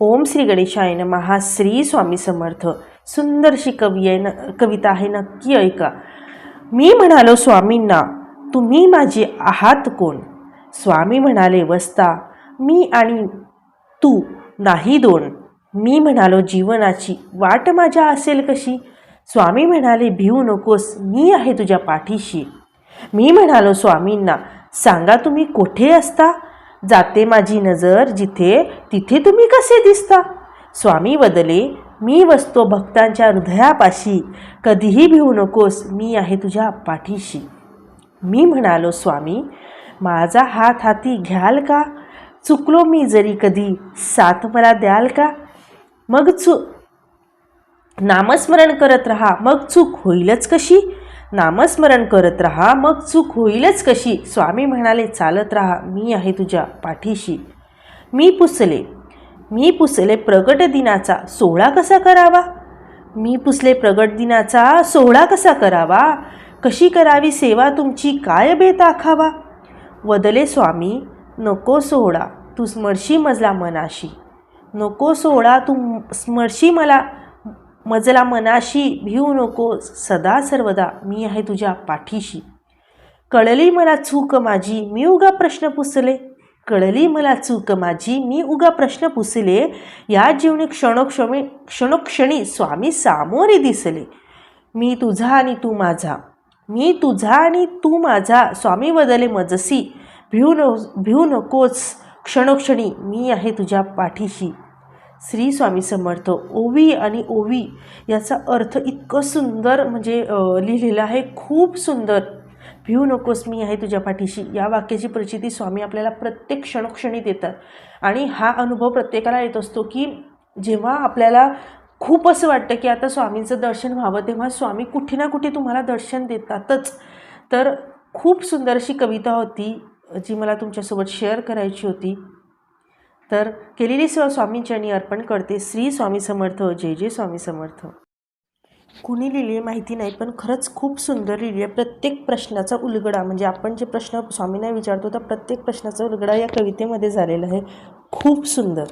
ओम श्री गणेशाय महा श्री स्वामी समर्थ. सुंदरशी कवी आहे न कविता आहे नक्की ऐका. मी म्हणालो स्वामींना तुम्ही माझे आहात कोण? स्वामी म्हणाले वस्ता मी आणि तू नाही दोन. मी म्हणालो जीवनाची वाट माझ्या असेल कशी? स्वामी म्हणाले भिवू नकोस मी आहे तुझ्या पाठीशी. मी म्हणालो स्वामींना सांगा तुम्ही कोठे असता? जाते माझी नजर जिथे तिथे तुम्ही कसे दिसता? स्वामी बदले मी वसतो भक्तांच्या हृदयापाशी. कधीही भिवू नकोस मी आहे तुझ्या पाठीशी. मी म्हणालो स्वामी माझा हात हाती घ्याल का? चुकलो मी जरी कधी साथ मला द्याल का? मग चु नामस्मरण करत रहा मग चूक होईलच कशी? नामस्मरण करत राहा मग चूक होईलच कशी? स्वामी म्हणाले चालत राहा मी आहे तुझ्या पाठीशी. मी पुसले. मी पुसले प्रगट दिनाचा सोहळा कसा करावा? मी पुसले प्रगट दिनाचा सोहळा कसा करावा? कशी करावी सेवा तुमची? काय बेत आखावा? वदले स्वामी नको सोहळा तू स्मरशी मजला मनाशी. नको सोहळा तू स्मरशी मला मजला मनाशी भिवू नको सदा सर्वदा मी आहे तुझ्या पाठीशी. कळली मला चूक माझी मी उगा प्रश्न पुसले. कळली मला चूक माझी मी उगा प्रश्न पुसले. या जीवनी क्षणोक्षमी क्षणोक्षणी स्वामी सामोरे दिसले. मी तुझा आणि तू माझा. मी तुझा आणि तू माझा स्वामी बदले मजसी. भिवू न भिवू नकोच क्षणोक्षणी मी आहे तुझ्या पाठीशी. श्री स्वामी समर्थ ओवी आणि ओवी याचा अर्थ इतकं सुंदर म्हणजे लिहिलेलं आहे. खूप सुंदर. भिवू नकोस मी आहे तुझ्या पाठीशी. या वाक्याची प्रचिती स्वामी आपल्याला प्रत्येक क्षणक्षणी देतात. आणि हा अनुभव प्रत्येकाला येत असतो की जेव्हा आपल्याला खूप असं वाटतं की आता स्वामींचं दर्शन व्हावं तेव्हा स्वामी कुठे ना कुठे तुम्हाला दर्शन देतातच. तर खूप सुंदर अशी कविता होती जी मला तुमच्यासोबत शेअर करायची होती. तर केलेली सेवा स्वामींच्यानी अर्पण करते. श्री स्वामी समर्थ जय जय स्वामी समर्थ. कुणी लिहिली माहिती नाही पण खरंच खूप सुंदर लिहिली आहे प्रत्येक प्रश्नाचा उलगडा म्हणजे आपण जे प्रश्न स्वामींना विचारतो त्या प्रत्येक प्रश्नाचा उलगडा या कवितेमध्ये झालेला आहे. खूप सुंदर.